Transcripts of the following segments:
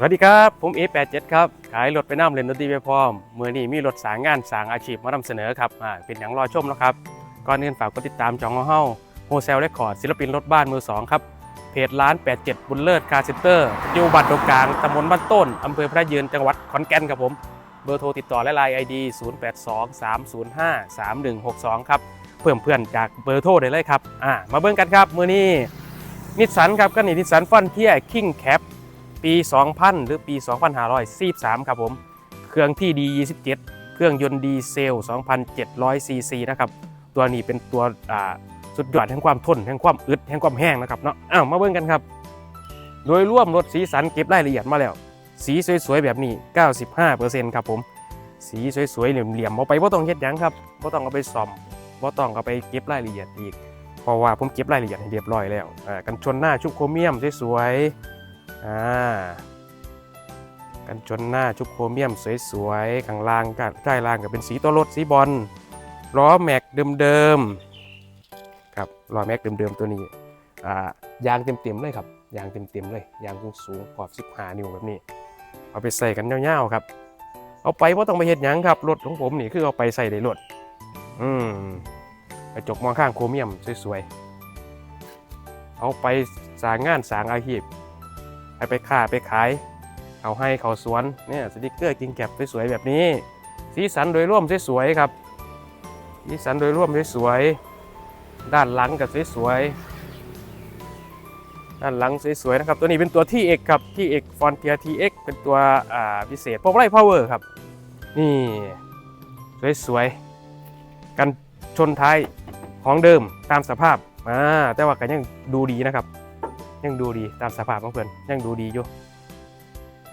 สวัสดีครับ ผม A87 ครับ ขายรถไปน้ำเล่นดนตรีไปพร้อมเมื่อนี้มีรถสางงานสางอาชีพมานำเสนอครับอ่าเป็นอย่างรอชมแล้วครับ ก่อนอื่นฝากกดติดตามจองของเฮาโฮเซลเรคคอร์ดศิลปินรถบ้านมือ2ครับ เพจร้าน 87 บุญเลิศคาร์เซ็นเตอร์อยู่บัตรตรงกลางตำบลบ้านต้นอำเภอพระยืนจังหวัดขอนแก่นครับผม เบอร์โทรติดต่อและไลน์ไอดี0823053162 ครับเพิ่มเพื่อนจากเบอร์โทรได้เลยครับอ่ามาเบิ่งกันครับมือนี้นิสสันครับก็นี่นิสสันฟอนเทียคิงแคป ปี 2000 หรือปี 2543 ครับผม เครื่องที่ดี 27 เครื่องยนต์ดีเซล 2,700 ซีซีนะครับ ตัวนี้เป็นตัวสุดยอดแห่งความทนแห่งความอึดแห่งความแห้งนะครับเนาะ อ้าว มาเบิ่งกันครับ โดยร่วมรถสีสันเก็บรายละเอียดมาแล้ว สีสวยๆ แบบนี้ 95%ครับผม สีสวยๆ เหลี่ยมๆ เอาไปบ่ต้องเฮ็ดหยังครับบ่ต้องเอาไปซ่อมบ่ต้องเอาไปเก็บรายละเอียดอีก เพราะว่าผมเก็บรายละเอียดให้เรียบร้อยแล้วกันชนหน้าชุบโครเมียมสวยๆ อ่ากันชนหน้าชุบโครเมียมสวยๆข้างล่างก็ใต้ล่างก็เป็นสีตัวรถสีบอลล้อแม็กเดิมๆครับล้อแม็กเดิมๆตัวนี้อ่ายางเต็มๆเลยครับยางเต็มๆเลยยางสูงๆขอบ 15 นิ้วแบบนี้ เอาไปใส่กันยาวๆครับ เอาไปว่าต้องไปเฮ็ดหยังครับรถของผมนี่คือเอาไปใส่ในรถอืมกระจกมองข้างโครเมียมสวยๆเอาไปสางงานสางอาชีพ ให้ไปค้าไปขายเอาให้เขาสวนเนี่ยสติกเกอร์กิงแก็บสวยๆแบบนี้ สีสันโดยร่วมสวยๆครับ สีสันโดยร่วมสวยๆด้านหลังก็สวยๆด้านหลังสวยๆนะครับ ตัวนี้เป็นตัวที่เอกครับที่เอกฟอนเทียทีเอ็กเป็นตัวอ่าพิเศษพวกไล่พาวเวอร์ครับ นี่สวยๆกันชนท้ายของเดิมตามสภาพอ่าแต่ว่าก็ยังดูดีนะครับ ยังดูดีตามสภาพของเพื่อนยังดูดีอยู่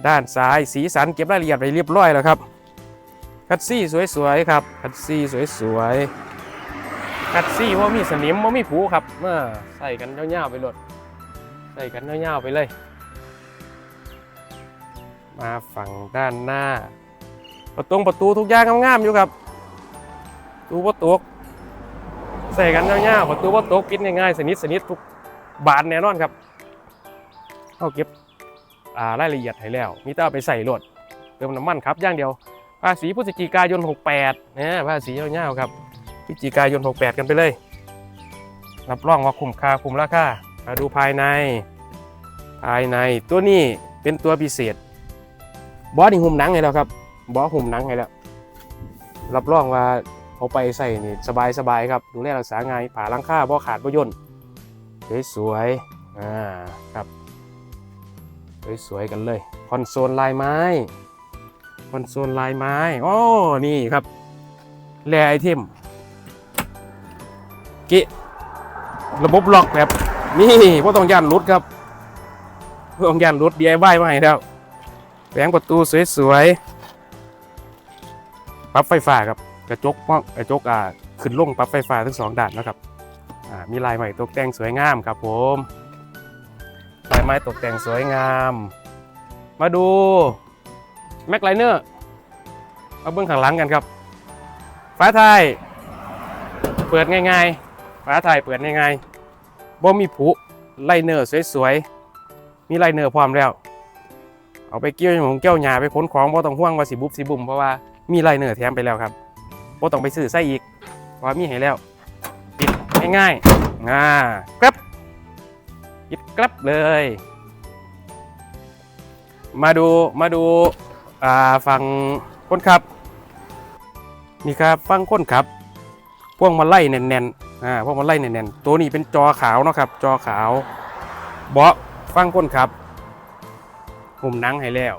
ด้านซ้ายสีสันเก็บรายละเอียดไปเรียบร้อยแล้วครับ คัดซี่สวยๆครับ คัดซี่สวยๆ คัดซี่ว่ามีสนิมว่ามีผูครับเมื่อใส่กันยาๆไปรถใส่กันยาๆไปเลย มาฝั่งด้านหน้า ประตูประตูทุกอย่างงามๆอยู่ครับประตูประตูใส่กันยาๆประตูประตูปิดง่ายๆสนิทสนิททุกบานแน่นอนครับ เขาเก็บรายละเอียดให้แล้วมีแต่เอาไปใส่รถเติมน้ำมันครับอย่างเดียว ภาษีพฤศจิกายน 68นะภาษีเงี้ยวๆครับพฤศจิกายน 68 กันไปเลยรับรองว่าคุ้มค่าคุ้มราคามาดูภายใน ภายในตัวนี้เป็นตัวพิเศษบอสนี่หุ่มหนังให้แล้วครับบอสหุ่มหนังให้แล้วรับรองว่าเอาไปใส่นี่สบายๆครับ ดูแลรักษาง่ายผ่าหลังค่าบ่ขาดบ่ย่นสวยๆอ่าครับ สวยๆกันเลยคอนโซลลายไม้คอนโซลลายไม้โอ้นี่ครับแร่ไอเทมกิระบบล็อกแบบนี่พ่ต้องย่านรุดครับพ่ต้องย่านรุด DIY มาให้แล้วแผงประตูสวยๆปรับไฟฟ้าครับกระจกป้องกระจกอ่าขึ้นลงปรับไฟฟ้าทั้งสองด้านนะครับมีลายใหม่ตกแต่งสวยงามครับผม ไม้ตกแต่งสวยงาม มาดูแม็กไลเนอร์มาเบื้องข้างหลังกันครับฝาท้ายเปิดง่ายๆฝาท้ายเปิดง่ายๆบ่มีผุไลเนอร์สวยๆ มีไลเนอร์พร้อมแล้ว เอาไปเกี่ยวหงเกี่ยวหญ้าไปขนของบ่ต้องห่วงว่าสิบุบสิบุ่มเพราะว่ามีไลเนอร์แถมไปแล้วครับบ่ต้องไปซื้อไส้อีกเพราะว่ามีให้แล้วปิดง่ายๆอ่าครับ ยิบกลับเลย มาดูมาดูาฝั่งคนขับ นี่ครับฝั่งคนขับ พวงมาไล่แน่นๆอ่าพวงมาไล่แน่นๆตัวนี้เป็นจอขาวเนาะครับ จอขาวเบาะฝั่งคนขับหุ่มนังให้แล้ว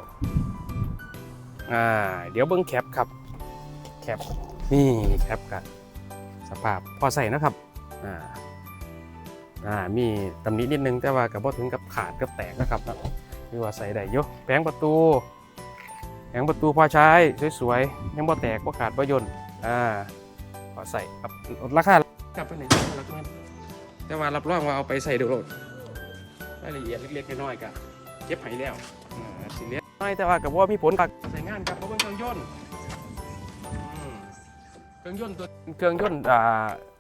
อ่าเดี๋ยวเบิ้งแคปครับ แคปนี่แคปกันสภาพพอใส่นะครับอ่า อ่ามีตำหนินิดนึงแต่ว่ากับบ่ถึงกับขาดกับแตกนะครับนะคือว่าใส่ได้อยกแผงประตูแผงประตูพอใช้สวยๆยังบ่แตกบ่ขาดบ่ย่นอ่าพอใส่ครับราคากลับไปไหนเราต้องแต่ว่ารับรองว่าเอาไปใส่ดูโลดรายละเอียดเล็กๆน้อยๆก็เก็บให้แล้วอ่าสิเล็กน้อยแต่ว่ากับว่ามีผลกับใส่งานครับเพราะเป็นเครื่องยนต์อืมเครื่องยนต์ตัวเครื่องยนต์อ่า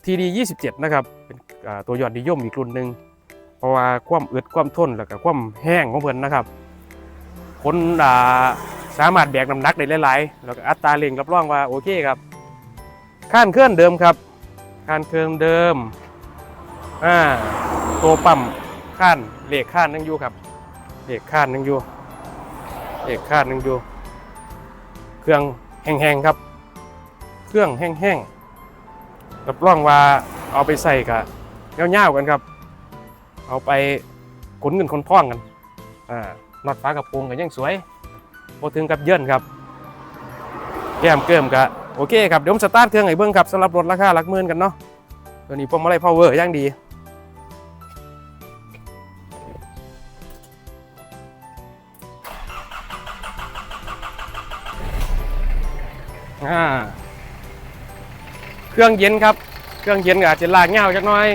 TD 27 นะครับ เป็นอ่า ตัวยอดนิยมอีกรุ่นหนึ่งเพราะว่าความอึดความทนแล้วก็ความแห้งของเพิ่อนนะครับคนาสามารถแบกน้ำหนักได้หลายๆ แล้วก็อัตราเร่งรับรองว่าโอเคครับข้านเคลื่อนเดิมครับข้านเคลื่อนเดิมอ่าตัวปั๊มข้านเหล็กข้านยังอยู่ครับเหล็กข้านยังอยู่เหล็กข้านยังอยู่เครื่องแห้งๆครับ เครื่องแห้งๆรับรองว่าเอาไปใส่กับ เงาๆกันครับ เอาไปขนเงินขนทองกันอ่านอดฟ้ากระโปรงกันยังสวยพอถึงกับเยินครับ แก้มเกิมกะโอเคครับ เดี๋ยวผมสตาร์ทเครื่องให้เบิ้งครับสำหรับรถราคาหลักหมื่นกันเนาะตัวนี้พวงมาลัยพาวเวอร์ย่างดีอ่าเครื่องเย็นครับ เครื่องเย็นก็อาจจะลากเงาจักหน่อย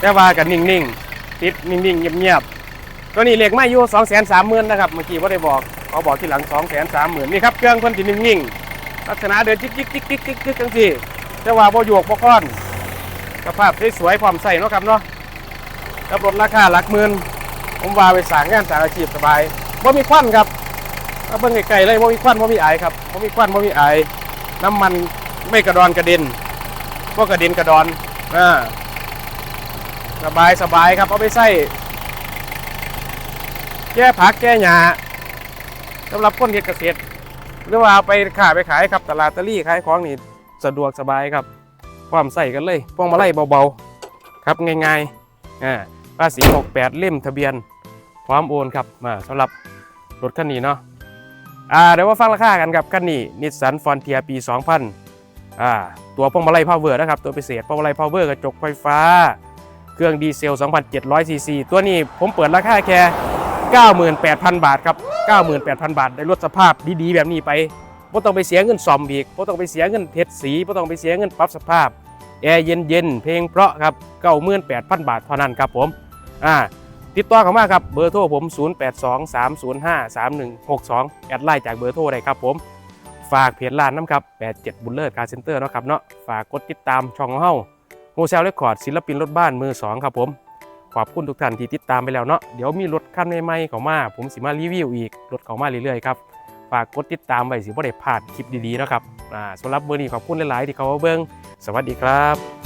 แต่ว่ากันนิ่งๆติดนิ่งๆเงียบๆตัวนี้เหล็กไม่อยู่สองแสนสามหมื่นนะครับเมื่อกี้ว่าได้บอกเขาบอกที่หลังสองแสนสามหมื่นนี่ครับเครื่องคนที่นิ่งๆลักษณะเดินจิ๊กจิ๊กจิ๊กจิ๊กจิ๊กจิกจังสี่แต่ว่าบ่หยวกบ่ค้อนสภาพสวยๆพร้อมใส่เนาะครับเนาะกับรถราคาหลักหมื่นผมว่าไปสางงานสางอาชีพสบายบ่มีควันครับถ้าเบิ่งไกลๆเลยบ่มีควันบ่มีไอครับบ่มีควันบ่มีไอน้ำมันไม่กระดอนกระเด็นบ่กระเด็นกระดอนอ่า สบายสบายครับเอาไปใส่แก้ผักแก้หญ้าสำหรับคนเฮ็ดเกษตร หรือว่าไปขายไปขายครับตลาดตะลี่ขายของนี่สะดวกสบายครับ ความใส่กันเลยพวงมาลัยเบาๆ ครับง่ายๆอ่าภาษี68 เล่มทะเบียนพร้อมโอนครับมาสำหรับรถคันนี้เนาะอ่าเดี๋ยวมาฟังราคากันครับคันนี้นิสสันฟอนเทียปี 2000อ่าตัวพวงมาลัยพาวเวอร์นะครับ ตัวพิเศษพวงมาลัยพาวเวอร์กระจกไฟฟ้า เครื่องดีเซล 2,700ซีซีตัวนี้ผมเปิดราคาแค่ 98,000 บาทครับ 98,000 บาท ได้รถสภาพดีๆ แบบนี้ไปบ่ต้องไปเสียเงินซ่อมอีกบ่ต้องไปเสียเงินเทสสีบ่ต้องไปเสียเงินปรับสภาพแอร์เย็นๆ เพลงเพราะครับ 98,000 บาทเท่านั้นครับผมอ่าติดต่อเข้ามาครับ เบอร์โทรผม 0823053162 แอดไลน์จากเบอร์โทรได้ครับผมฝากเพจร้านน้ำครับ 87 บุลเลอร์การเซ็นเตอร์นะครับเนาะฝากกดติดตามช่องเฮา โฮเซลเรคคอร์ดศิลปินรถบ้านมือสองครับผม ขอบคุณทุกท่านที่ติดตามไปแล้วเนาะเดี๋ยวมีรถคันใหม่ๆเข้ามา ผมสิมารีวิวอีกรถเข้ามาเรื่อยๆครับฝากกดติดตามไว้สิบ่ได้พลาดคลิปดีๆนะครับอ่าสำหรับเบอร์นี้ขอบคุณหลายๆที่เขามาเบิ่งสวัสดีครับ